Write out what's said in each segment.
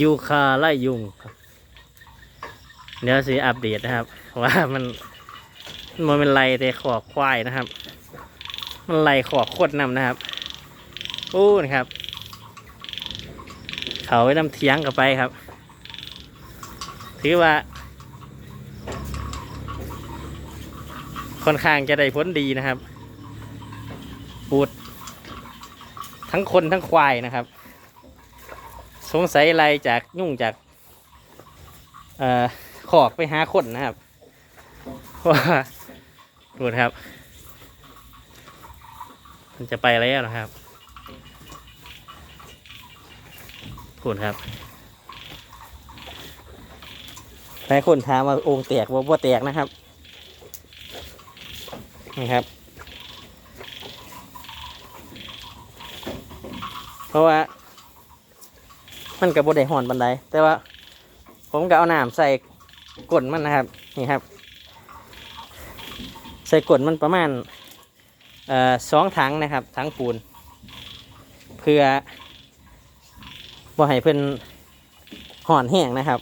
ยูคาไล่ยุงครับเดี๋ยวสิอัปเดตนะครับ ว่ามันมันเป็นไรแต่ขอกควายนะครับ มันไหลขอกโคตรนำนะครับอู้นะครับ เขาไว้นำเทียงกับไปครับ ถือว่า ค่อนข้างจะได้ผลดีนะครับ ปูด ทั้งคนทั้งควายนะครับ สงสัยอะไรจากยุ่งจากอขอกไปหาคนนะครับว่าดูนะครับ มันจะไปแล้วนะครับพูดครับหลายคนถามว่าองค์แตกว่าว่าแตกนะครับนี่ครับ เพราะว่า มันกับบได้ห่อนบันไดแต่ว่า ผมก็เอาน้ำใส่กลนมันนะครับนี่ครับ ใส่กลนมันประมาณสองถังนะครับถังปูน เพื่อบ่ให้เพิ่นห่อนแห้งนะครับ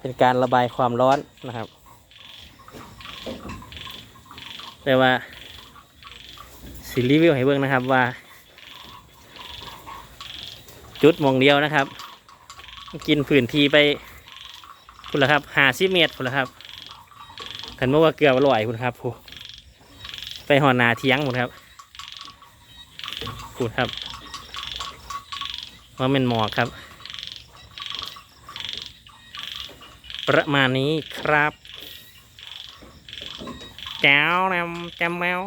เป็นการระบายความร้อนนะครับ แต่ว่าสิรีวิวให้เบิ่งนะครับว่า จุดมองเดียวนะครับ กินพื้นทีไปคุณละครับหาสิเมตรคุณละครับขันเมื่อว่าเกลืออร่อยคุณครับผู้ไปหอนาเทียงหมดครับคุณครับว่าเป็นหมอกครับ ประมาณนี้ครับแก้วแนมแจมแมว